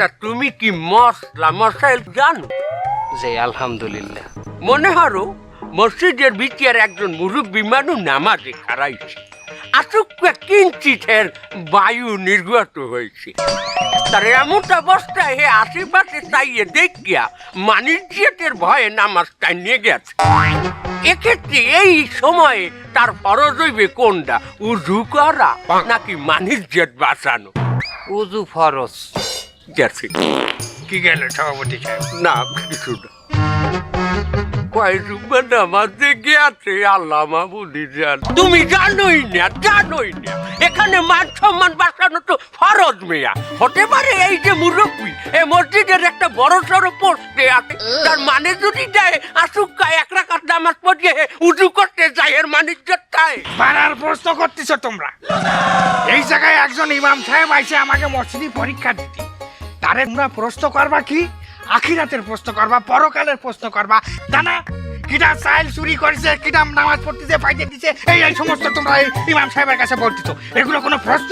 তা তুমি কি মশলা মশাইল জানো? যে আলহামদুলিল্লাহ। মনে হরো মসজিদের ভিতর একজন মুরব্বী মানুষ নামাজে খারাইছে আসুক কিঞ্চিতের বায়ু নির্গত হয়েছে। তার এমন অবস্থায় হে আশেপাশে চাইয়ে দেখিয়া মানিজ্যের ভয়ে নামাজটা নিয়ে গেছে। এক্ষেত্রে এই সময়ে তার ফরজ হইবে কোনটা? উজু করা নাকি মানিজ্যের বাঁচানো? উজু ফরজ। গেছে কি গেল? সভাপতি সাহেব না কিছু না। কয় নামাজ দেখে আছে আল্লাহ মাহবুদি জান তুমি জানোই না জানোই না। এখানে মান সম্মান বাঁচানো তো ফরজ মেয়া। হতে পারে এই যে মুরব্বী এই মসজিদের একটা বড় সড়ো পোস্টে আছে। তার মানে যদি যায় আসুক এক রাখার নামাজ পড়িয়ে উজু করতে যায় এর মানিজ্যের তাই পাড়ার প্রশ্ন করতেছ তোমরা? এই জায়গায় একজন ইমাম সাহেব আইসে আমাকে মসজিদি পরীক্ষা দিতে। তারে তোমরা প্রশ্ন করবা কি? আখিরাতের প্রশ্ন করবা, পরকালের প্রশ্ন করবা। জানা কিটা সাইল চুরি করেছে কিটা নামাজ পড়তেছে ফাইতে দিছে, এই এই সমস্ত তোমরা ইমাম সাহেবের কাছে বলতেছো এগুলো কোনো প্রশ্ন